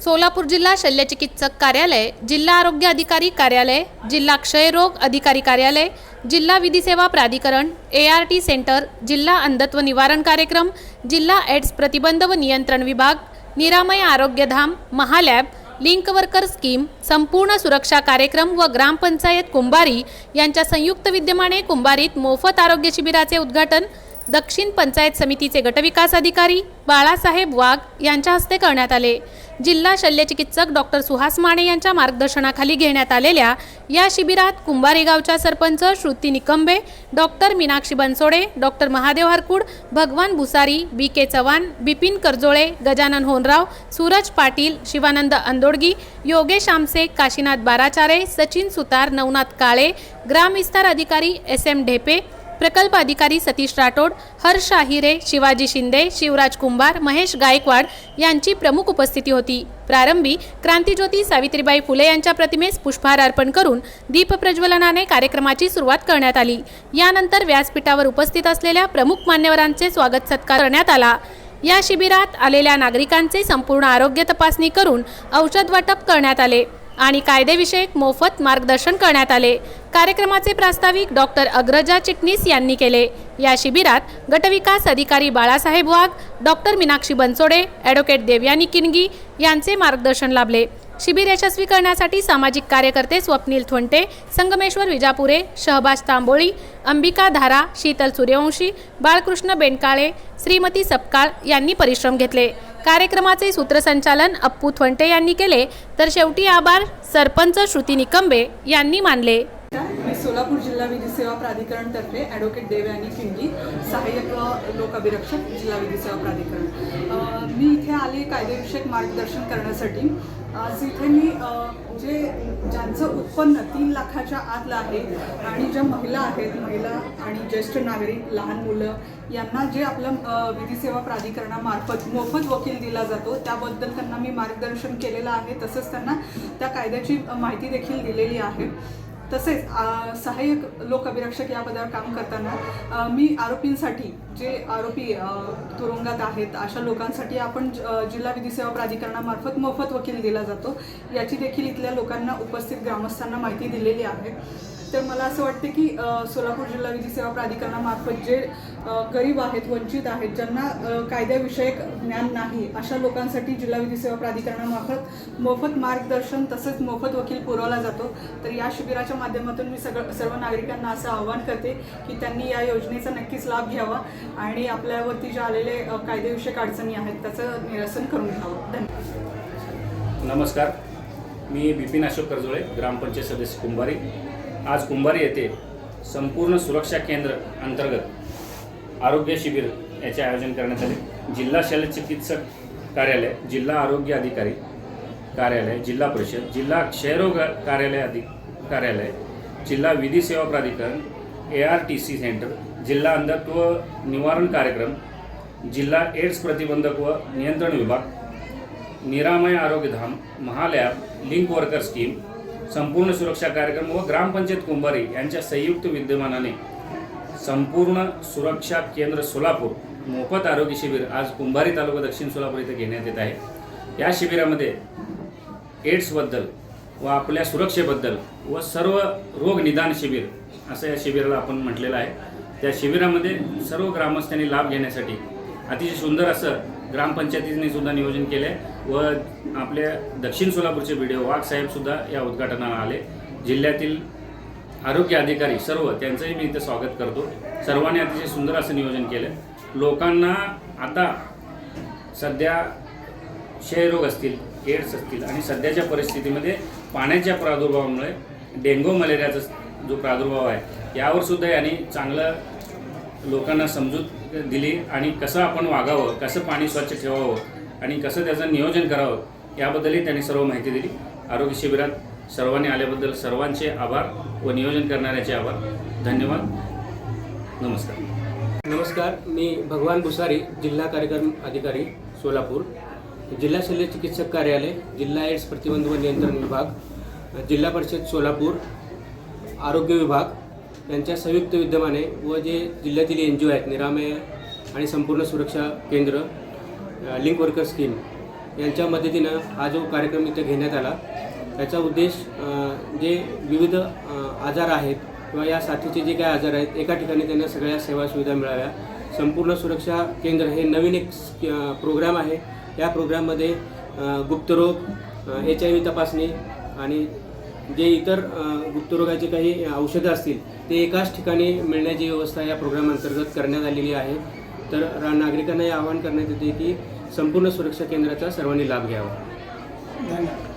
सोलापूर जिल्हा शल्यचिकित्सक कार्यालय जिल्हा आरोग्य अधिकारी कार्यालय जिल्हा क्षयरोग अधिकारी कार्यालय जिल्हा विधी सेवा प्राधिकरण ए आर टी सेंटर जिल्हा अंधत्व निवारण कार्यक्रम जिल्हा एड्स प्रतिबंध व नियंत्रण विभाग निरामय आरोग्यधाम महालॅब लिंक वर्कर स्कीम संपूर्ण सुरक्षा कार्यक्रम व ग्रामपंचायत कुंभारी यांच्या संयुक्त विद्यमाने कुंभारीत मोफत आरोग्य शिबिराचे उद्घाटन दक्षिण पंचायत समितीचे गटविकास अधिकारी बाळासाहेब वाघ यांच्या हस्ते करण्यात आले. जिल्हा शल्यचिकित्सक डॉक्टर सुहास माने यांच्या मार्गदर्शनाखाली घेण्यात आलेल्या या शिबिरात कुंभारे गावच्या sarpanch Shruti Nikambe doctor Meenakshi Bansode doctor Mahadev Harkud Bhagwan Bhusari B के चव्हाण बिपिन करजोळे गजानन होनराव सूरज पाटील शिवानंद अंदोडगी योगेश आमसे काशीनाथ बाराचारे सचिन सुतार नवनाथ काळे ग्रामविस्तार अधिकारी एस एम ढेपे प्रकल्प अधिकारी सतीश राठोड हर्ष आहिरे शिवाजी शिंदे शिवराज कुंभार महेश गायकवाड यांची प्रमुख उपस्थिती होती. प्रारंभी क्रांतीज्योती सावित्रीबाई फुले यांच्या प्रतिमेस पुष्पहार अर्पण करून दीपप्रज्वलनाने कार्यक्रमाची सुरुवात करण्यात आली. यानंतर व्यासपीठावर उपस्थित असलेल्या प्रमुख मान्यवरांचे स्वागत सत्कार करण्यात आला. या शिबिरात आलेल्या नागरिकांचे संपूर्ण आरोग्य तपासणी करून औषध वाटप करण्यात आले. आणि कायदेविषयक मोफत मार्गदर्शन करण्यात आले. कार्यक्रमाचे प्रास्ताविक डॉक्टर अग्रजा चिटणीस यांनी केले. या शिबिरात गटविकास अधिकारी बाळासाहेब वाघ डॉक्टर मीनाक्षी बनसोडे ॲडव्होकेट देवयानी किनगी यांचे मार्गदर्शन लाभले. शिबिर यशस्वी करण्यासाठी सामाजिक कार्यकर्ते स्वप्नील थोंटे संगमेश्वर विजापुरे शहबाज तांबोळी अंबिका धारा शीतल सूर्यवंशी बाळकृष्ण बेंडकाळे श्रीमती सपकाळ यांनी परिश्रम घेतले. कार्यक्रमाचे सूत्रसंचालन अप्पू थवंटे यांनी केले. तर शेवटी आभार सरपंच श्रुती निकंबे यांनी मानले मी सोलापूर जिल्हा विधी सेवा प्राधिकरणतर्फे ॲडव्होकेट देवयानी किंगी सहाय्यक लोक अभिरक्षक जिल्हा विधी सेवा प्राधिकरण. मी इथे आले कायदेविषयक मार्गदर्शन करण्यासाठी. आज इथे मी जे ज्यांचं उत्पन्न तीन लाखाच्या आतलं आहे आणि ज्या महिला आहेत महिला आणि ज्येष्ठ नागरिक लहान मुलं यांना जे आपलं विधी सेवा प्राधिकरणामार्फत मोफत वकील दिला जातो त्याबद्दल त्यांना मी मार्गदर्शन केलेलं आहे. तसंच त्यांना त्या कायद्याची माहिती देखील दिलेली आहे. तसेच सहाय्यक लोक अभिरक्षक या पदावर काम करताना मी आरोपींसाठी जे आरोपी तुरुंगात आहेत अशा लोकांसाठी आपण ज- जिल्हा विधी सेवा प्राधिकरणामार्फत मोफत वकील दिला जातो. याची देखील इथल्या लोकांना उपस्थित ग्रामस्थांना माहिती दिलेली आहे. तर मला असं वाटतं की सोलापूर जिल्हा विधी सेवा प्राधिकरणामार्फत जे गरीब आहेत वंचित आहेत ज्यांना कायद्याविषयक ज्ञान नाही अशा लोकांसाठी जिल्हा विधी सेवा प्राधिकरणामार्फत मोफत मार्गदर्शन तसंच मोफत वकील पुरवला जातो. तर या शिबिराच्या माध्यमातून मी सगळं सर्व नागरिकांना असं आवाहन करते की त्यांनी या योजनेचा नक्कीच लाभ घ्यावा आणि आपल्यावरती जे आलेले कायदेविषयक अडचणी आहेत त्याचं निरसन करून घ्यावं. धन्यवाद. नमस्कार. मी बिपिन अशोक करजोळे ग्रामपंचायत सदस्य कुंभारी. आज कुंभारी येथे संपूर्ण सुरक्षा केंद्र अंतर्गत आरोग्य शिबिर याचे आयोजन करण्यात आले. जिल्हा शल्यचिकित्सक कार्यालय जिल्हा आरोग्य अधिकारी कार्यालय जिल्हा परिषद जिल्हा क्षयरोग कार्यालय अधिक कार्यालय जिल्हा विधी सेवा प्राधिकरण A R T C centre जिल्हा अंधत्व निवारण कार्यक्रम जिल्हा एड्स प्रतिबंधक व नियंत्रण विभाग निरामय आरोग्यधाम महालॅब लिंक वर्कर स्कीम संपूर्ण सुरक्षा कार्यक्रम व ग्रामपंचायत कुंभारी यांच्या संयुक्त विद्यमानाने संपूर्ण सुरक्षा केंद्र सोलापूर मोफत आरोग्य शिबिर आज कुंभारी तालुका दक्षिण सोलापूर इथे घेण्यात येत आहे. या शिबिरामध्ये एड्सबद्दल व आपल्या सुरक्षेबद्दल व सर्व रोग निदान शिबिर असं या शिबिराला आपण म्हटलेलं आहे. त्या शिबिरामध्ये सर्व ग्रामस्थांनी लाभ घेण्यासाठी अतिशय सुंदर असं ग्रामपंचायतीने सुद्धा नियोजन केलं आहे व आपल्या दक्षिण सोलापूरचे व्हिडिओ वाघसाहेबसुद्धा या उद्घाटनाला आले. जिल्ह्यातील आरोग्य अधिकारी सर्व त्यांचंही मी इथं स्वागत करतो. सर्वांनी अतिशय सुंदर असं नियोजन केलं. लोकांना आता सध्या क्षयरोग असतील एड्स असतील आणि सध्याच्या परिस्थितीमध्ये पाण्याच्या प्रादुर्भावामुळे डेंगू मलेरियाचा जो प्रादुर्भाव आहे यावर सुद्धा यांनी चांगलं लोकांना समजूत दिली आणि कसं आपण वागावं कसं पाणी स्वच्छ ठेवावं आणि कसं त्याचं नियोजन करावं याबद्दलही त्यांनी सर्व माहिती दिली. आरोग्य शिबिरात सर्वांनी आल्याबद्दल सर्वांचे आभार व नियोजन करणाऱ्याचे आभार. धन्यवाद. नमस्कार. नमस्कार मी भगवान भुसारी जिल्हा कार्यक्रम अधिकारी सोलापूर. जिल्हा शल्य चिकित्सक कार्यालय जिल्हा एड्स प्रतिबंध व नियंत्रण विभाग जिल्हा परिषद सोलापूर आरोग्य विभाग यांच्या संयुक्त विद्यमाने व जे जिल्ह्यातील एन जी ओ आहेत निरामय आणि संपूर्ण सुरक्षा केंद्र लिंक वर्कर स्कीम यांच्या मदतीनं हा जो कार्यक्रम इथं घेण्यात आला त्याचा उद्देश जे विविध आजार आहेत किंवा या साथीचे जे काही आजार आहेत एका ठिकाणी त्यांना सगळ्या सेवा सुविधा मिळाव्या. संपूर्ण सुरक्षा केंद्र हे नवीन एक प्रोग्राम आहे. या प्रोग्राममध्ये गुप्तरोग एच आय व्ही तपासणी आणि जे इतर गुप्तरोगाचे काही औषधं असतील ते एकाच ठिकाणी मिळण्याची व्यवस्था या प्रोग्राम अंतर्गत करण्यात आलेली आहे. तर नागरिकांना हे आवाहन करण्यात येते की संपूर्ण सुरक्षा केंद्राचा सर्वांनी लाभ घ्यावा. धन्यवाद.